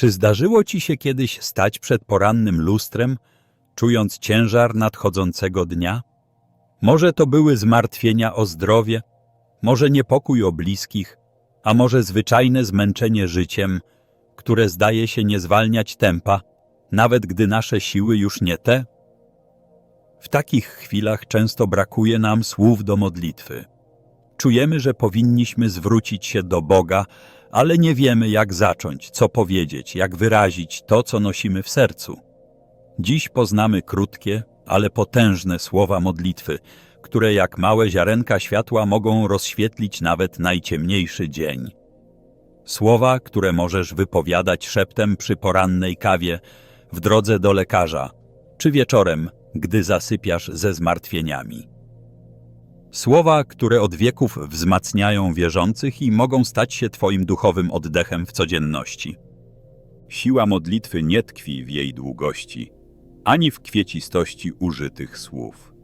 Czy zdarzyło ci się kiedyś stać przed porannym lustrem, czując ciężar nadchodzącego dnia? Może to były zmartwienia o zdrowie, może niepokój o bliskich, a może zwyczajne zmęczenie życiem, które zdaje się nie zwalniać tempa, nawet gdy nasze siły już nie te? W takich chwilach często brakuje nam słów do modlitwy. Czujemy, że powinniśmy zwrócić się do Boga, ale nie wiemy, jak zacząć, co powiedzieć, jak wyrazić to, co nosimy w sercu. Dziś poznamy krótkie, ale potężne słowa modlitwy, które jak małe ziarenka światła mogą rozświetlić nawet najciemniejszy dzień. Słowa, które możesz wypowiadać szeptem przy porannej kawie, w drodze do lekarza, czy wieczorem, gdy zasypiasz ze zmartwieniami. Słowa, które od wieków wzmacniają wierzących i mogą stać się Twoim duchowym oddechem w codzienności. Siła modlitwy nie tkwi w jej długości, ani w kwiecistości użytych słów.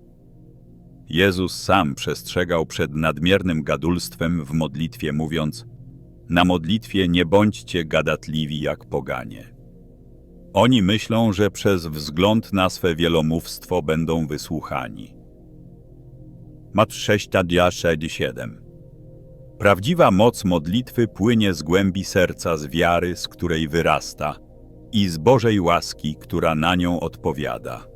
Jezus sam przestrzegał przed nadmiernym gadulstwem w modlitwie, mówiąc: Na modlitwie nie bądźcie gadatliwi jak poganie. Oni myślą, że przez wzgląd na swe wielomówstwo będą wysłuchani. Mat 6:7 Prawdziwa moc modlitwy płynie z głębi serca, z wiary, z której wyrasta, i z Bożej łaski, która na nią odpowiada.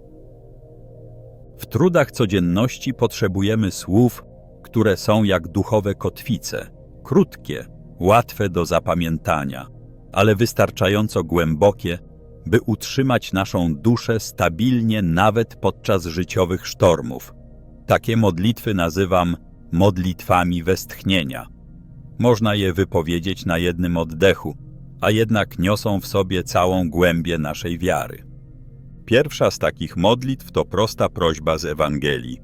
W trudach codzienności potrzebujemy słów, które są jak duchowe kotwice, krótkie, łatwe do zapamiętania, ale wystarczająco głębokie, by utrzymać naszą duszę stabilnie nawet podczas życiowych sztormów. Takie modlitwy nazywam modlitwami westchnienia. Można je wypowiedzieć na jednym oddechu, a jednak niosą w sobie całą głębię naszej wiary. Pierwsza z takich modlitw to prosta prośba z Ewangelii.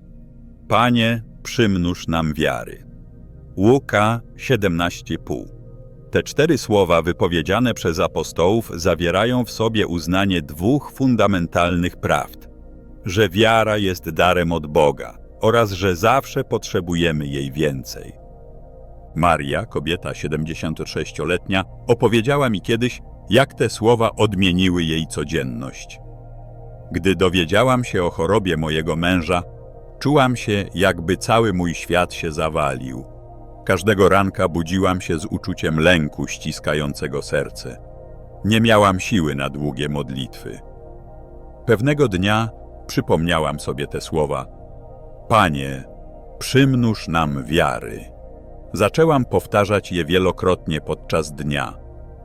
Panie, przymnóż nam wiary. Łuka 17,5 Te cztery słowa wypowiedziane przez apostołów zawierają w sobie uznanie dwóch fundamentalnych prawd. Że wiara jest darem od Boga oraz że zawsze potrzebujemy jej więcej. Maria, kobieta 76-letnia, opowiedziała mi kiedyś, jak te słowa odmieniły jej codzienność. Gdy dowiedziałam się o chorobie mojego męża, czułam się, jakby cały mój świat się zawalił. Każdego ranka budziłam się z uczuciem lęku ściskającego serce. Nie miałam siły na długie modlitwy. Pewnego dnia przypomniałam sobie te słowa: Panie, przymnóż nam wiary. Zaczęłam powtarzać je wielokrotnie podczas dnia,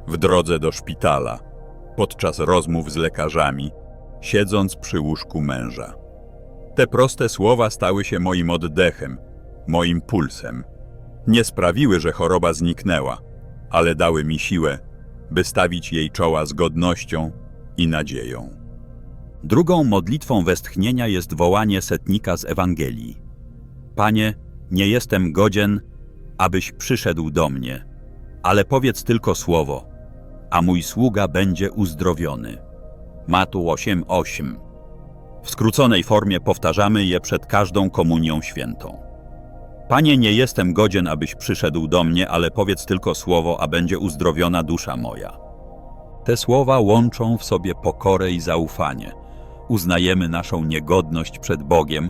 w drodze do szpitala, podczas rozmów z lekarzami, siedząc przy łóżku męża. Te proste słowa stały się moim oddechem, moim pulsem. Nie sprawiły, że choroba zniknęła, ale dały mi siłę, by stawić jej czoła z godnością i nadzieją. Drugą modlitwą westchnienia jest wołanie setnika z Ewangelii. Panie, nie jestem godzien, abyś przyszedł do mnie, ale powiedz tylko słowo, a mój sługa będzie uzdrowiony. Matu 8:8. W skróconej formie powtarzamy je przed każdą komunią świętą. Panie, nie jestem godzien, abyś przyszedł do mnie, ale powiedz tylko słowo, a będzie uzdrowiona dusza moja. Te słowa łączą w sobie pokorę i zaufanie. Uznajemy naszą niegodność przed Bogiem,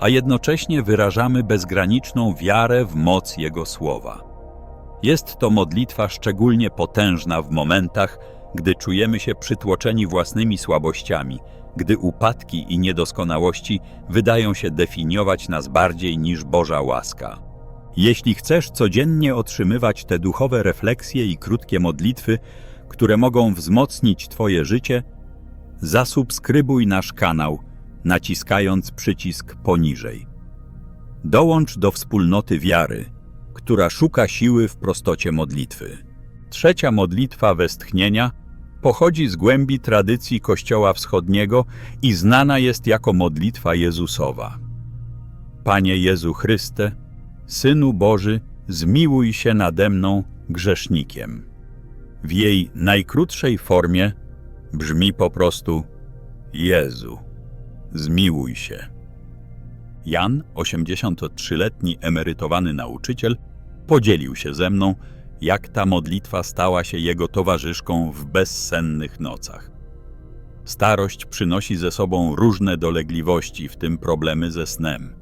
a jednocześnie wyrażamy bezgraniczną wiarę w moc Jego słowa. Jest to modlitwa szczególnie potężna w momentach, gdy czujemy się przytłoczeni własnymi słabościami, gdy upadki i niedoskonałości wydają się definiować nas bardziej niż Boża łaska. Jeśli chcesz codziennie otrzymywać te duchowe refleksje i krótkie modlitwy, które mogą wzmocnić Twoje życie, zasubskrybuj nasz kanał, naciskając przycisk poniżej. Dołącz do wspólnoty wiary, która szuka siły w prostocie modlitwy. Trzecia modlitwa westchnienia pochodzi z głębi tradycji Kościoła Wschodniego i znana jest jako modlitwa Jezusowa. Panie Jezu Chryste, Synu Boży, zmiłuj się nade mną, grzesznikiem. W jej najkrótszej formie brzmi po prostu Jezu, zmiłuj się. Jan, 83-letni emerytowany nauczyciel, podzielił się ze mną, jak ta modlitwa stała się jego towarzyszką w bezsennych nocach. Starość przynosi ze sobą różne dolegliwości, w tym problemy ze snem.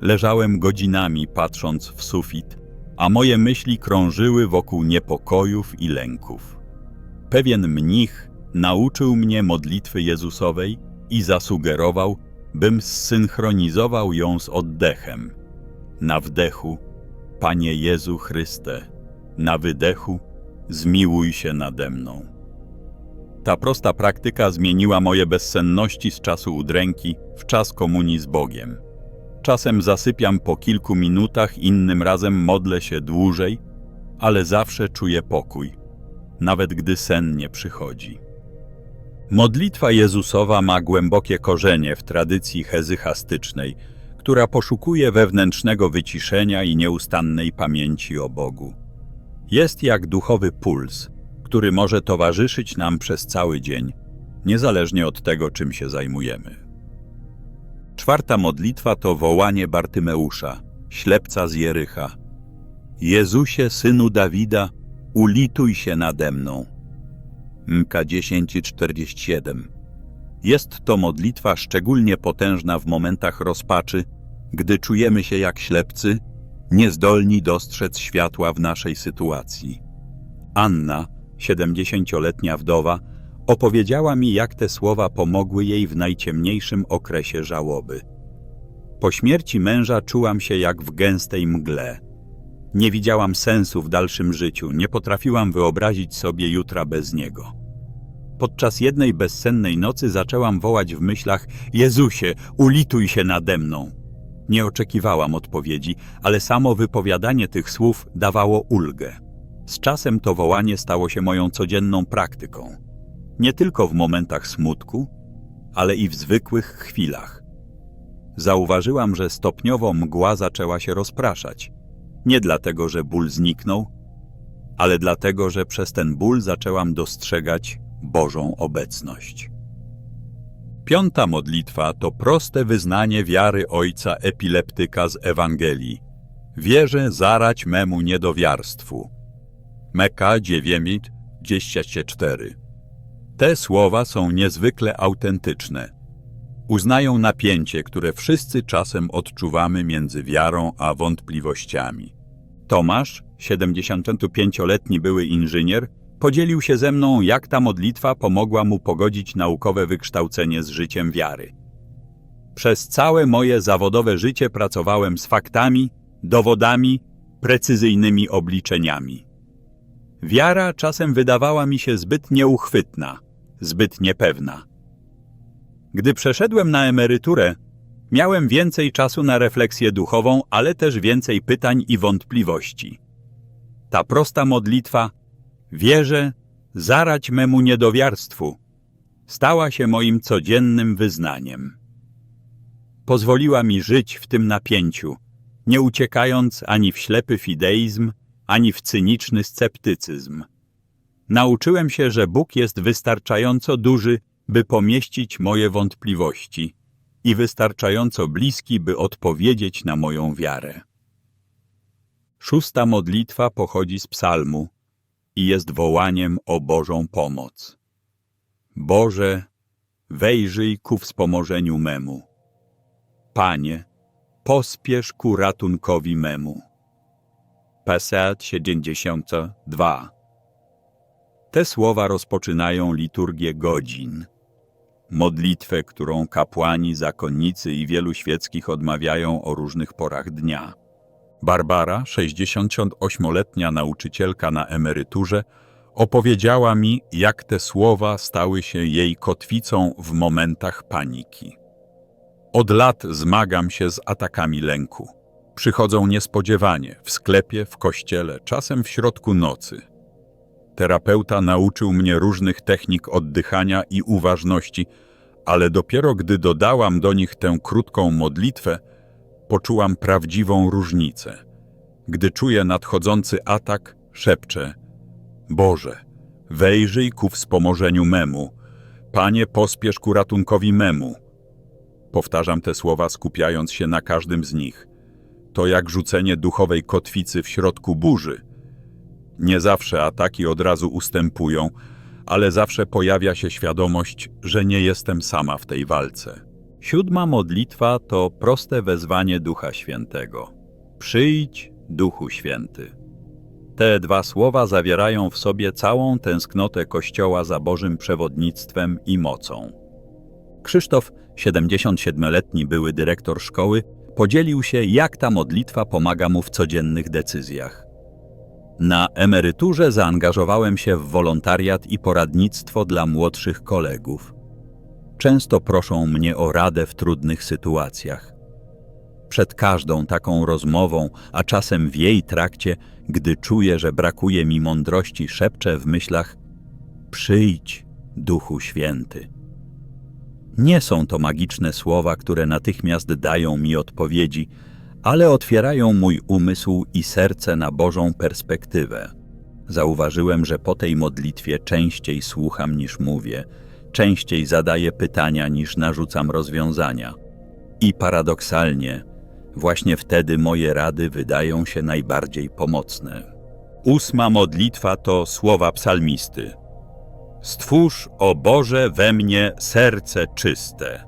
Leżałem godzinami patrząc w sufit, a moje myśli krążyły wokół niepokojów i lęków. Pewien mnich nauczył mnie modlitwy Jezusowej i zasugerował, bym zsynchronizował ją z oddechem. Na wdechu, Panie Jezu Chryste, na wydechu, zmiłuj się nade mną. Ta prosta praktyka zmieniła moje bezsenności z czasu udręki w czas komunii z Bogiem. Czasem zasypiam po kilku minutach, innym razem modlę się dłużej, ale zawsze czuję pokój, nawet gdy sen nie przychodzi. Modlitwa Jezusowa ma głębokie korzenie w tradycji hezychastycznej, która poszukuje wewnętrznego wyciszenia i nieustannej pamięci o Bogu. Jest jak duchowy puls, który może towarzyszyć nam przez cały dzień, niezależnie od tego, czym się zajmujemy. Czwarta modlitwa to wołanie Bartymeusza, ślepca z Jericha. Jezusie, synu Dawida, ulituj się nade mną. Mka 10:47. Jest to modlitwa szczególnie potężna w momentach rozpaczy, gdy czujemy się jak ślepcy, niezdolni dostrzec światła w naszej sytuacji. Anna, 70-letnia wdowa, opowiedziała mi, jak te słowa pomogły jej w najciemniejszym okresie żałoby. Po śmierci męża czułam się jak w gęstej mgle. Nie widziałam sensu w dalszym życiu, nie potrafiłam wyobrazić sobie jutra bez niego. Podczas jednej bezsennej nocy zaczęłam wołać w myślach: Jezusie, ulituj się nade mną. Nie oczekiwałam odpowiedzi, ale samo wypowiadanie tych słów dawało ulgę. Z czasem to wołanie stało się moją codzienną praktyką. Nie tylko w momentach smutku, ale i w zwykłych chwilach. Zauważyłam, że stopniowo mgła zaczęła się rozpraszać. Nie dlatego, że ból zniknął, ale dlatego, że przez ten ból zaczęłam dostrzegać Bożą obecność. Piąta modlitwa to proste wyznanie wiary ojca epileptyka z Ewangelii. Wierzę zarać memu niedowiarstwu. Meka 9, 24. Te słowa są niezwykle autentyczne. Uznają napięcie, które wszyscy czasem odczuwamy między wiarą a wątpliwościami. Tomasz, 75-letni były inżynier, podzielił się ze mną, jak ta modlitwa pomogła mu pogodzić naukowe wykształcenie z życiem wiary. Przez całe moje zawodowe życie pracowałem z faktami, dowodami, precyzyjnymi obliczeniami. Wiara czasem wydawała mi się zbyt nieuchwytna, zbyt niepewna. Gdy przeszedłem na emeryturę, miałem więcej czasu na refleksję duchową, ale też więcej pytań i wątpliwości. Ta prosta modlitwa Wierzę, zarać memu niedowiarstwu, stała się moim codziennym wyznaniem. Pozwoliła mi żyć w tym napięciu, nie uciekając ani w ślepy fideizm, ani w cyniczny sceptycyzm. Nauczyłem się, że Bóg jest wystarczająco duży, by pomieścić moje wątpliwości i wystarczająco bliski, by odpowiedzieć na moją wiarę. Szósta modlitwa pochodzi z psalmu i jest wołaniem o Bożą pomoc. Boże, wejrzyj ku wspomożeniu memu. Panie, pospiesz ku ratunkowi memu. Pesat 72 Te słowa rozpoczynają liturgię godzin. Modlitwę, którą kapłani, zakonnicy i wielu świeckich odmawiają o różnych porach dnia. Barbara, 68-letnia nauczycielka na emeryturze, opowiedziała mi, jak te słowa stały się jej kotwicą w momentach paniki. Od lat zmagam się z atakami lęku. Przychodzą niespodziewanie, w sklepie, w kościele, czasem w środku nocy. Terapeuta nauczył mnie różnych technik oddychania i uważności, ale dopiero gdy dodałam do nich tę krótką modlitwę, poczułam prawdziwą różnicę. Gdy czuję nadchodzący atak, szepczę: Boże, wejrzyj ku wspomożeniu memu. Panie, pospiesz ku ratunkowi memu. Powtarzam te słowa, skupiając się na każdym z nich. To jak rzucenie duchowej kotwicy w środku burzy. Nie zawsze ataki od razu ustępują, ale zawsze pojawia się świadomość, że nie jestem sama w tej walce. Siódma modlitwa to proste wezwanie Ducha Świętego. Przyjdź, Duchu Święty. Te dwa słowa zawierają w sobie całą tęsknotę Kościoła za Bożym przewodnictwem i mocą. Krzysztof, 77-letni były dyrektor szkoły, podzielił się, jak ta modlitwa pomaga mu w codziennych decyzjach. Na emeryturze zaangażowałem się w wolontariat i poradnictwo dla młodszych kolegów. Często proszą mnie o radę w trudnych sytuacjach. Przed każdą taką rozmową, a czasem w jej trakcie, gdy czuję, że brakuje mi mądrości, szepczę w myślach: Przyjdź, Duchu Święty. Nie są to magiczne słowa, które natychmiast dają mi odpowiedzi, ale otwierają mój umysł i serce na Bożą perspektywę. Zauważyłem, że po tej modlitwie częściej słucham niż mówię, częściej zadaję pytania niż narzucam rozwiązania. I paradoksalnie, właśnie wtedy moje rady wydają się najbardziej pomocne. Ósma modlitwa to słowa psalmisty. Stwórz, o Boże, we mnie serce czyste.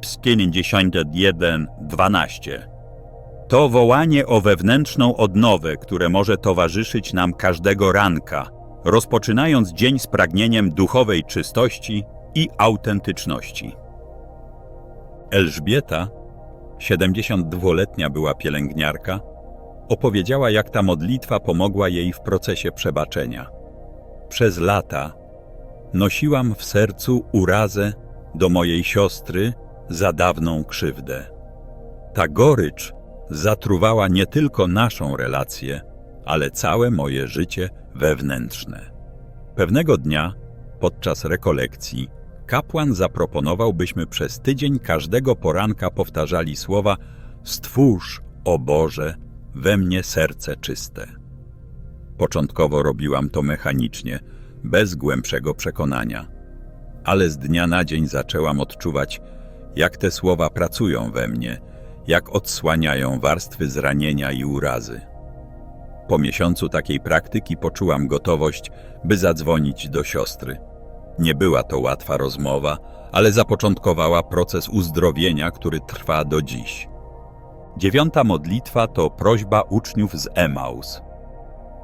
Ps 51, 12. To wołanie o wewnętrzną odnowę, które może towarzyszyć nam każdego ranka, rozpoczynając dzień z pragnieniem duchowej czystości i autentyczności. Elżbieta, 72-letnia była pielęgniarka, opowiedziała, jak ta modlitwa pomogła jej w procesie przebaczenia. Przez lata nosiłam w sercu urazę do mojej siostry za dawną krzywdę. Ta gorycz zatruwała nie tylko naszą relację, ale całe moje życie wewnętrzne. Pewnego dnia, podczas rekolekcji, kapłan zaproponował, byśmy przez tydzień każdego poranka powtarzali słowa Stwórz, o Boże, we mnie serce czyste. Początkowo robiłam to mechanicznie, bez głębszego przekonania, ale z dnia na dzień zaczęłam odczuwać, jak te słowa pracują we mnie, jak odsłaniają warstwy zranienia i urazy. Po miesiącu takiej praktyki poczułam gotowość, by zadzwonić do siostry. Nie była to łatwa rozmowa, ale zapoczątkowała proces uzdrowienia, który trwa do dziś. Dziewiąta modlitwa to prośba uczniów z Emaus.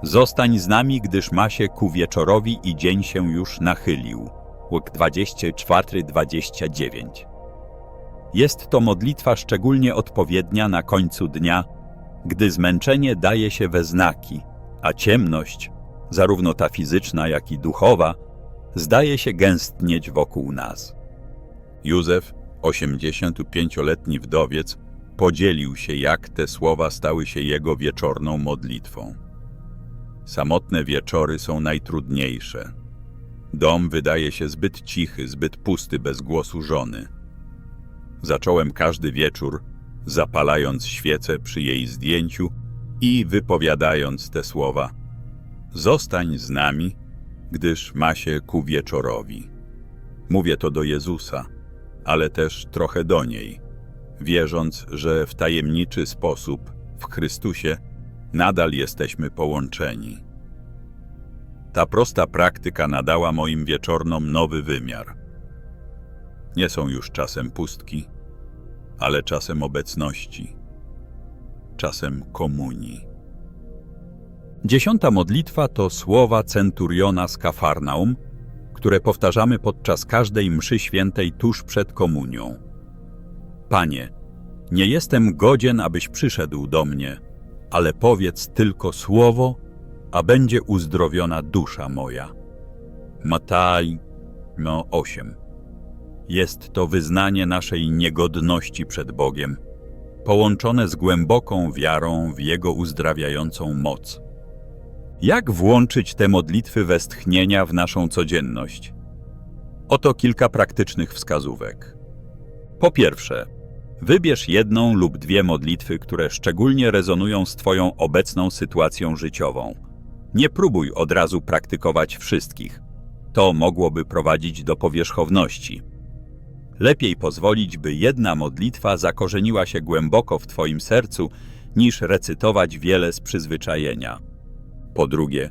Zostań z nami, gdyż ma się ku wieczorowi i dzień się już nachylił. Łuk 24-29. Jest to modlitwa szczególnie odpowiednia na końcu dnia, gdy zmęczenie daje się we znaki, a ciemność, zarówno ta fizyczna, jak i duchowa, zdaje się gęstnieć wokół nas. Józef, 85-letni wdowiec, podzielił się, jak te słowa stały się jego wieczorną modlitwą. Samotne wieczory są najtrudniejsze. Dom wydaje się zbyt cichy, zbyt pusty bez głosu żony. Zacząłem każdy wieczór, zapalając świecę przy jej zdjęciu i wypowiadając te słowa: Zostań z nami, gdyż ma się ku wieczorowi. Mówię to do Jezusa, ale też trochę do niej, wierząc, że w tajemniczy sposób w Chrystusie nadal jesteśmy połączeni. Ta prosta praktyka nadała moim wieczornom nowy wymiar. Nie są już czasem pustki, ale czasem obecności, czasem komunii. Dziesiąta modlitwa to słowa centuriona z Kafarnaum, które powtarzamy podczas każdej mszy świętej tuż przed komunią. Panie, nie jestem godzien, abyś przyszedł do mnie, ale powiedz tylko słowo, a będzie uzdrowiona dusza moja. Mataj, no 8. Jest to wyznanie naszej niegodności przed Bogiem, połączone z głęboką wiarą w Jego uzdrawiającą moc. Jak włączyć te modlitwy westchnienia w naszą codzienność? Oto kilka praktycznych wskazówek. Po pierwsze, wybierz jedną lub dwie modlitwy, które szczególnie rezonują z Twoją obecną sytuacją życiową. Nie próbuj od razu praktykować wszystkich. To mogłoby prowadzić do powierzchowności. Lepiej pozwolić, by jedna modlitwa zakorzeniła się głęboko w Twoim sercu, niż recytować wiele z przyzwyczajenia. Po drugie,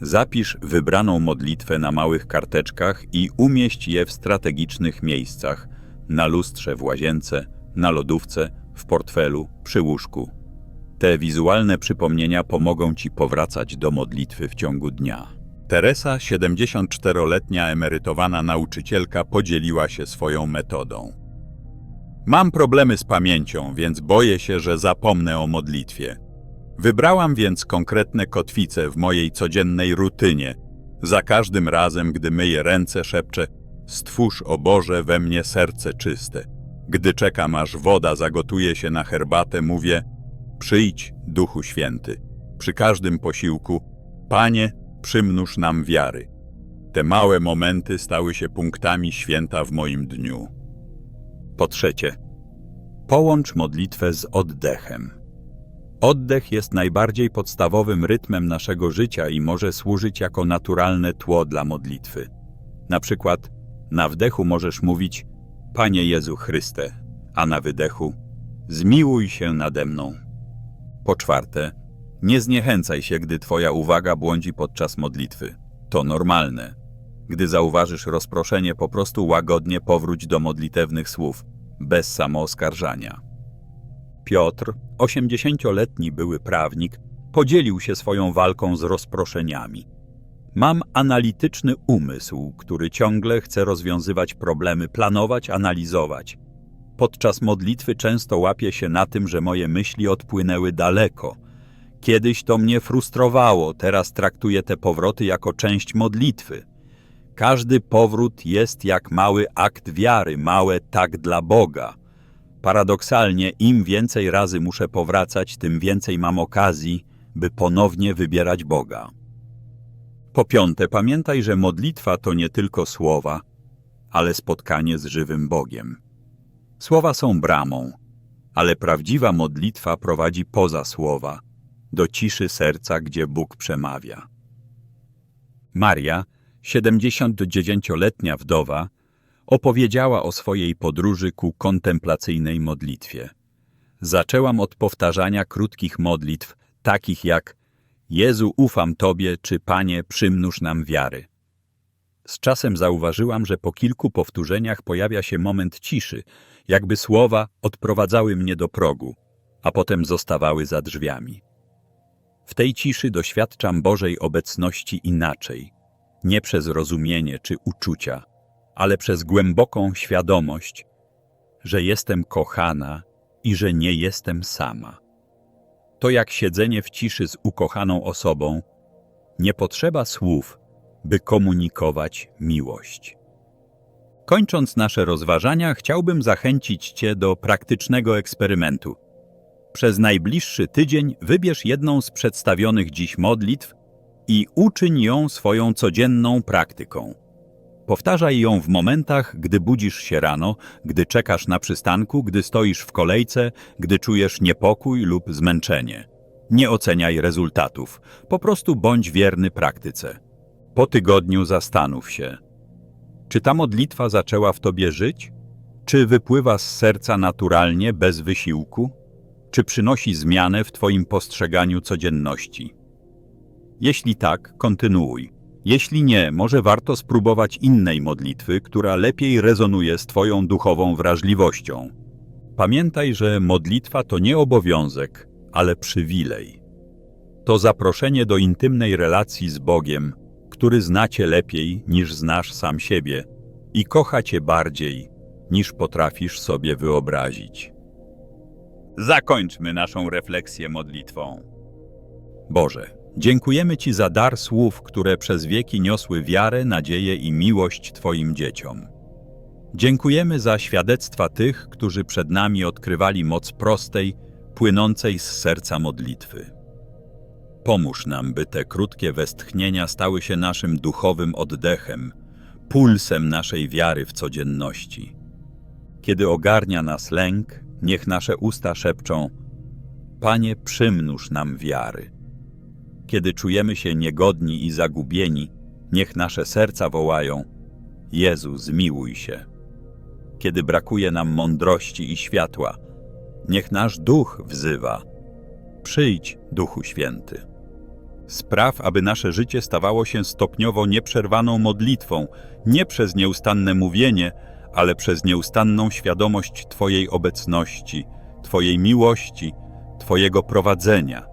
zapisz wybraną modlitwę na małych karteczkach i umieść je w strategicznych miejscach na lustrze w łazience, na lodówce, w portfelu, przy łóżku. Te wizualne przypomnienia pomogą ci powracać do modlitwy w ciągu dnia. Teresa, 74-letnia emerytowana nauczycielka, podzieliła się swoją metodą. Mam problemy z pamięcią, więc boję się, że zapomnę o modlitwie. Wybrałam więc konkretne kotwice w mojej codziennej rutynie. Za każdym razem, gdy myję ręce, szepczę: Stwórz, o Boże, we mnie serce czyste. Gdy czekam, aż woda zagotuje się na herbatę, mówię: Przyjdź, Duchu Święty. Przy każdym posiłku: Panie, przymnóż nam wiary. Te małe momenty stały się punktami święta w moim dniu. Po trzecie, połącz modlitwę z oddechem. Oddech jest najbardziej podstawowym rytmem naszego życia i może służyć jako naturalne tło dla modlitwy. Na przykład na wdechu możesz mówić Panie Jezu Chryste, a na wydechu Zmiłuj się nade mną. Po czwarte, nie zniechęcaj się, gdy Twoja uwaga błądzi podczas modlitwy. To normalne. Gdy zauważysz rozproszenie, po prostu łagodnie powróć do modlitewnych słów, bez samooskarżania. Piotr, 80-letni były prawnik, podzielił się swoją walką z rozproszeniami. Mam analityczny umysł, który ciągle chce rozwiązywać problemy, planować, analizować. Podczas modlitwy często łapię się na tym, że moje myśli odpłynęły daleko. Kiedyś to mnie frustrowało, teraz traktuję te powroty jako część modlitwy. Każdy powrót jest jak mały akt wiary, małe tak dla Boga. Paradoksalnie, im więcej razy muszę powracać, tym więcej mam okazji, by ponownie wybierać Boga. Po piąte, pamiętaj, że modlitwa to nie tylko słowa, ale spotkanie z żywym Bogiem. Słowa są bramą, ale prawdziwa modlitwa prowadzi poza słowa, do ciszy serca, gdzie Bóg przemawia. Maria, 79-letnia wdowa, opowiedziała o swojej podróży ku kontemplacyjnej modlitwie. Zaczęłam od powtarzania krótkich modlitw, takich jak Jezu, ufam Tobie, czy Panie, przymnóż nam wiary. Z czasem zauważyłam, że po kilku powtórzeniach pojawia się moment ciszy, jakby słowa odprowadzały mnie do progu, a potem zostawały za drzwiami. W tej ciszy doświadczam Bożej obecności inaczej, nie przez rozumienie czy uczucia, ale przez głęboką świadomość, że jestem kochana i że nie jestem sama. To jak siedzenie w ciszy z ukochaną osobą, nie potrzeba słów, by komunikować miłość. Kończąc nasze rozważania, chciałbym zachęcić Cię do praktycznego eksperymentu. Przez najbliższy tydzień wybierz jedną z przedstawionych dziś modlitw i uczyń ją swoją codzienną praktyką. Powtarzaj ją w momentach, gdy budzisz się rano, gdy czekasz na przystanku, gdy stoisz w kolejce, gdy czujesz niepokój lub zmęczenie. Nie oceniaj rezultatów, po prostu bądź wierny praktyce. Po tygodniu zastanów się, czy ta modlitwa zaczęła w tobie żyć? Czy wypływa z serca naturalnie, bez wysiłku? Czy przynosi zmianę w twoim postrzeganiu codzienności? Jeśli tak, kontynuuj. Jeśli nie, może warto spróbować innej modlitwy, która lepiej rezonuje z Twoją duchową wrażliwością. Pamiętaj, że modlitwa to nie obowiązek, ale przywilej. To zaproszenie do intymnej relacji z Bogiem, który zna Cię lepiej niż znasz sam siebie i kocha Cię bardziej niż potrafisz sobie wyobrazić. Zakończmy naszą refleksję modlitwą. Boże, Dziękujemy Ci za dar słów, które przez wieki niosły wiarę, nadzieję i miłość Twoim dzieciom. Dziękujemy za świadectwa tych, którzy przed nami odkrywali moc prostej, płynącej z serca modlitwy. Pomóż nam, by te krótkie westchnienia stały się naszym duchowym oddechem, pulsem naszej wiary w codzienności. Kiedy ogarnia nas lęk, niech nasze usta szepczą: Panie, przymnóż nam wiary. Kiedy czujemy się niegodni i zagubieni, niech nasze serca wołają: Jezu, zmiłuj się. Kiedy brakuje nam mądrości i światła, niech nasz duch wzywa: Przyjdź, Duchu Święty. Spraw, aby nasze życie stawało się stopniowo nieprzerwaną modlitwą, nie przez nieustanne mówienie, ale przez nieustanną świadomość Twojej obecności, Twojej miłości, Twojego prowadzenia.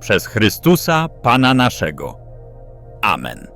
Przez Chrystusa, Pana naszego. Amen.